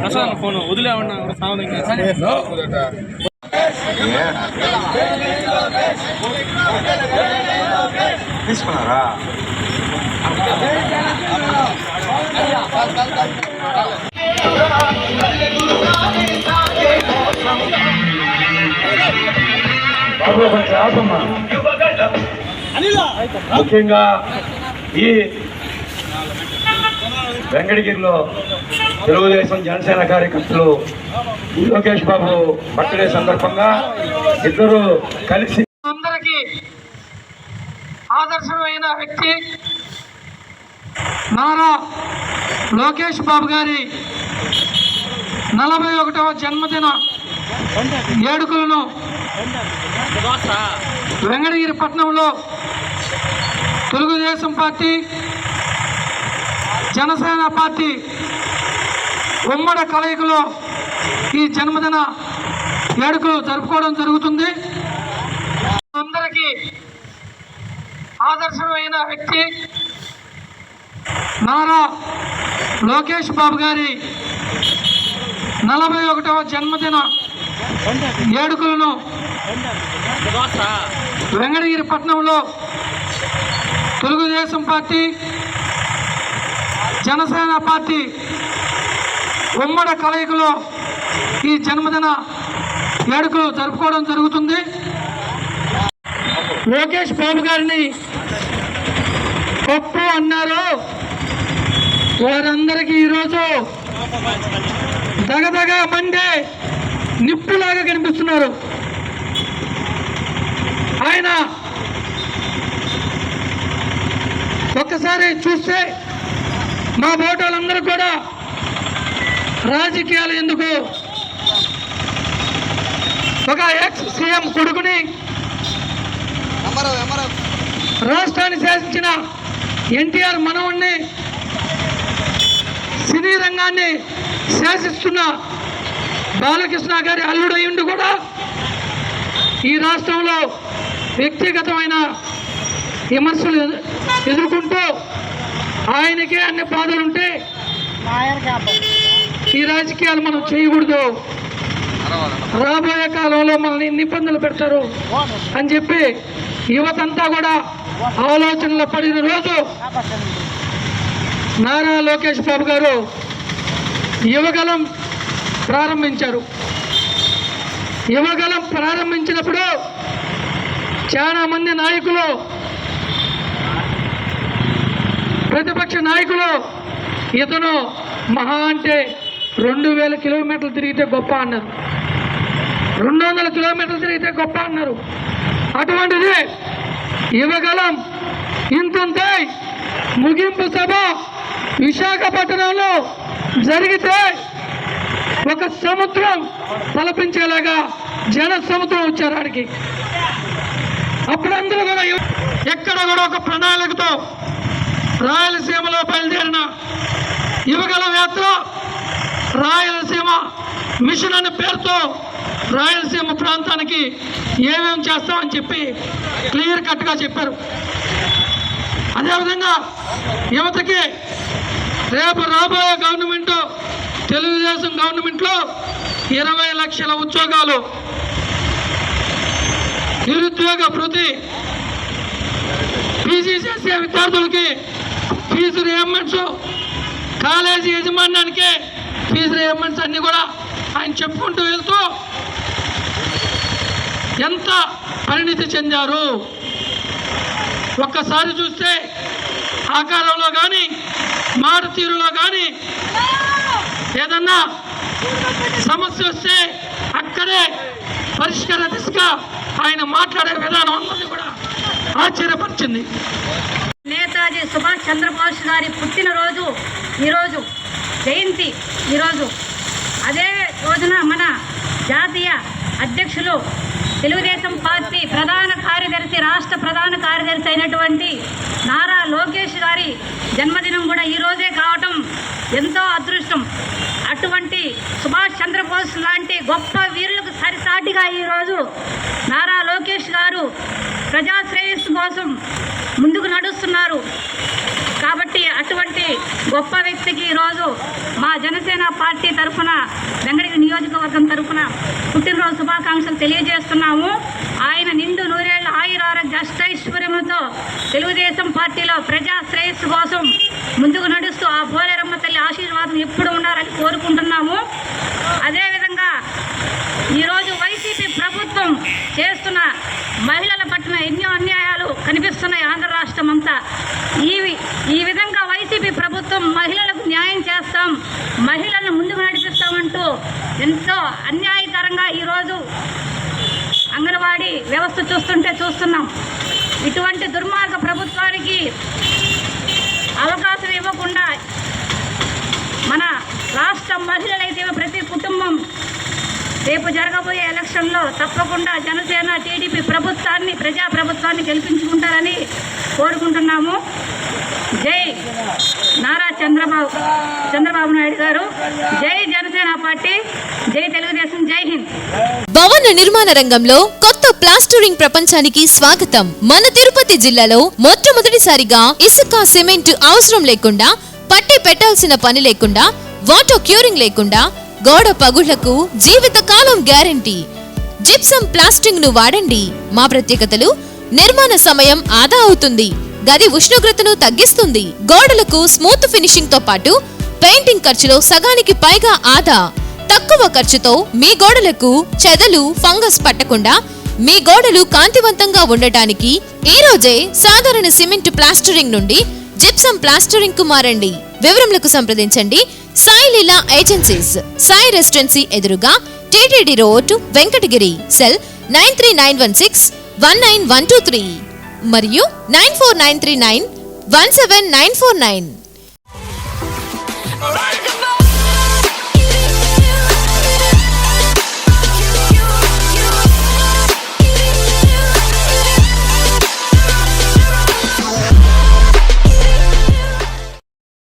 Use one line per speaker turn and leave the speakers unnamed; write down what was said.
Prasad phone వదిలేమన్నా
తీసుకున్నారా
ముఖ్యంగా ఈ వెంకటగిరిలో తెలుగుదేశం జనసేన కార్యకర్తలు లోకేష్ బాబు బర్త్డే సందర్భంగా ఇద్దరు కలిసి
అందరికీ ఆదర్శమైన వ్యక్తి నారా లోకేష్ బాబు గారి నలభై ఒకటవ జన్మదిన ఏడుకులను వెంకటగిరి పట్టణంలో తెలుగుదేశం పార్టీ జనసేన పార్టీ ఉమ్మడి కలయికలో ఈ జన్మదిన వేడుకలు జరుపుకోవడం జరుగుతుంది. అందరికీ ఆదర్శమైన వ్యక్తి నారా లోకేష్ బాబు గారి నలభై ఒకటవ జన్మదిన వేడుకలను వెంకటగిరి పట్టణంలో తెలుగుదేశం పార్టీ జనసేన పార్టీ ఉమ్మడి కలయికలో ఈ జన్మదిన వేడుకలు జరుపుకోవడం జరుగుతుంది. లోకేష్ బాబు గారిని గొప్ప అన్నారు. వారందరికీ ఈరోజు దగదగ మండే నిప్పులాగా కనిపిస్తున్నారు. ఆయన ఒక్కసారి చూస్తే మా ఓటర్లందరూ కూడా రాజకీయాలు ఎందుకు? ఒక ఎక్స్ సీఎం కొడుకుని రాష్ట్రాన్ని శాసించిన ఎన్టీఆర్ మనవుణ్ణి సినీ రంగాన్ని శాసిస్తున్న బాలకృష్ణ గారి అల్లుడు అయ్యుండి కూడా ఈ రాష్ట్రంలో వ్యక్తిగతమైన విమర్శలు ఎదుర్కొంటూ ఆయనకే అన్ని బాధలుంటే ఈ రాజకీయాలు మనం చేయకూడదు. రాబోయే కాలంలో మనల్ని ఎన్ని ఇబ్బందులు పెడతారు? అని చెప్పి యువతంతా కూడా ఆలోచనలో పడిన రోజు నారా లోకేష్ బాబు గారు యువగలం ప్రారంభించారు. యువగలం ప్రారంభించినప్పుడు చాలా మంది నాయకులు ప్రతిపక్ష నాయకులు ఇతను మహా అంటే రెండు వేల కిలోమీటర్లు తిరిగితే గొప్ప అన్నారు. రెండు వందల కిలోమీటర్లు తిరిగితే గొప్ప అన్నారు. అటువంటిది యువగలం ఇంతంతే ముగింపు సభ విశాఖపట్నంలో జరిగితే ఒక సముద్రం తలపించేలాగా జన సముద్రం వచ్చారు ఆడికి కూడా ఎక్కడ కూడా ఒక ప్రణాళికతో రాయలసీమలో బయలుదేరిన యువగల యాత్ర రాయలసీమ మిషన్ అనే పేరుతో రాయలసీమ ప్రాంతానికి ఏమేమి చేస్తామని చెప్పి క్లియర్ కట్గా చెప్పారు. అదేవిధంగా యువతకి రేపు రాబోయే గవర్నమెంట్ తెలుగుదేశం గవర్నమెంట్లో ఇరవై లక్షల ఉద్యోగాలు నిరుద్యోగ ప్రతి పీజీ చేసే విద్యార్థులకి ఫీజు రియంబర్స్ కాలేజీ యజమానానికి ఫీజు రియంబర్స్ అన్ని కూడా ఆయన చెప్పుకుంటూ వెళ్తూ ఎంత పరిణితి చెందారు? ఒక్కసారి చూస్తే ఆకారంలో కానీ మాట తీరులో కానీ ఏదన్నా సమస్య వస్తే అక్కడే పరిష్కార దిశగా ఆయన మాట్లాడే విధానం అందరినీ కూడా ఆశ్చర్యపరిచింది.
చంద్రబోస్ గారి పుట్టినరోజు ఈరోజు జయంతి ఈరోజు. అదే రోజున మన జాతీయ అధ్యక్షులు తెలుగుదేశం పార్టీ ప్రధాన కార్యదర్శి రాష్ట్ర ప్రధాన కార్యదర్శి అయినటువంటి నారా లోకేష్ గారి జన్మదినం కూడా ఈరోజే కావటం ఎంతో అదృష్టం. అటువంటి సుభాష్ చంద్రబోస్ లాంటి గొప్ప వీరులకు సరిసాటిగా ఈరోజు నారా లోకేష్ గారు ప్రజాశ్రేయస్సు కోసం ముందుకు నడుస్తున్నారు. కాబట్టి అటువంటి గొప్ప వ్యక్తికి ఈరోజు మా జనసేన పార్టీ తరఫున వెంకటగిరి నియోజకవర్గం తరఫున పుట్టినరోజు శుభాకాంక్షలు తెలియజేస్తున్నాము. ఆయన నిండు నూరేళ్ళ ఆయురారోగ్య అష్టైశ్వర్యములతో తెలుగుదేశం పార్టీలో ప్రజా శ్రేయస్సు కోసం ముందుకు నడుస్తూ ఆ పోలేరమ్మ తల్లి ఆశీర్వాదం ఎప్పుడు ఉండాలని కోరుకుంటున్నాము. అదేవిధంగా ఈరోజు వైసీపీ ప్రభుత్వం చేస్తున్న మహిళల పట్ల ఎన్నో అన్యాయాలు రాష్ట్రం అంతా ఈ ఈ విధంగా వైసీపీ ప్రభుత్వం మహిళలకు న్యాయం చేస్తాం మహిళలను ముందుకు నడిపిస్తామంటూ ఎంతో అన్యాయకరంగా ఈరోజు అంగన్వాడీ వ్యవస్థ చూస్తుంటే చూస్తున్నాం. ఇటువంటి దుర్మార్గ ప్రభుత్వానికి అవకాశం ఇవ్వకుండా మన రాష్ట్ర మహిళలైతే ప్రతి కుటుంబం రేపు జరగబోయే ఎలక్షన్లో తప్పకుండా జనసేన టీడీపీ ప్రభుత్వాన్ని ప్రజా ప్రభుత్వాన్ని గెలిపించుకుంటారని కోరుకుంటున్నాము. జై నారా చంద్రబాబు చంద్రబాబు నాయుడు గారు. జై జనసేన పార్టీ జై తెలుగుదేశం జై హింద్.
భవన నిర్మాణ రంగంలో కొత్త ప్లాస్టరింగ్ ప్రపంచానికి స్వాగతం. మన తిరుపతి జిల్లాలో మొట్టమొదటిసారిగా ఇసుక సిమెంట్ అవసరం లేకుండా పట్టి పెట్టాల్సిన పని లేకుండా వాటర్ క్యూరింగ్ లేకుండా గోడ పగుళ్ళకు జీవిత కాలం గ్యారంటీ. జిప్సం ప్లాస్టింగ్ను వాడండి. మా ప్రత్యేకతలు నిర్మాణ సమయం ఆదా అవుతుంది. గది ఉష్ణోగ్రతను తగ్గిస్తుంది. గోడలకు స్మూత్ ఫినిషింగ్తో పాటు పెయింటింగ్ ఖర్చులో సగానికి పైగా ఆదా. తక్కువ ఖర్చుతో మీ గోడలకు చెదలు ఫంగస్ పట్టకుండా మీ గోడలు కాంతివంతంగా ఉండటానికి ఈ రోజే సాధారణ సిమెంట్ ప్లాస్టరింగ్ నుండి జిప్సం ప్లాస్టరింగ్కు మారండి. వివరములకు సంప్రదించండి. సాయి లీలా ఏజెన్సీస్ సాయి రెసిడెన్సీ ఎదురుగా TTD road Venkatagiri cell nine three nine one six one nine one two three మరియు nine four nine three nine one seven nine four nine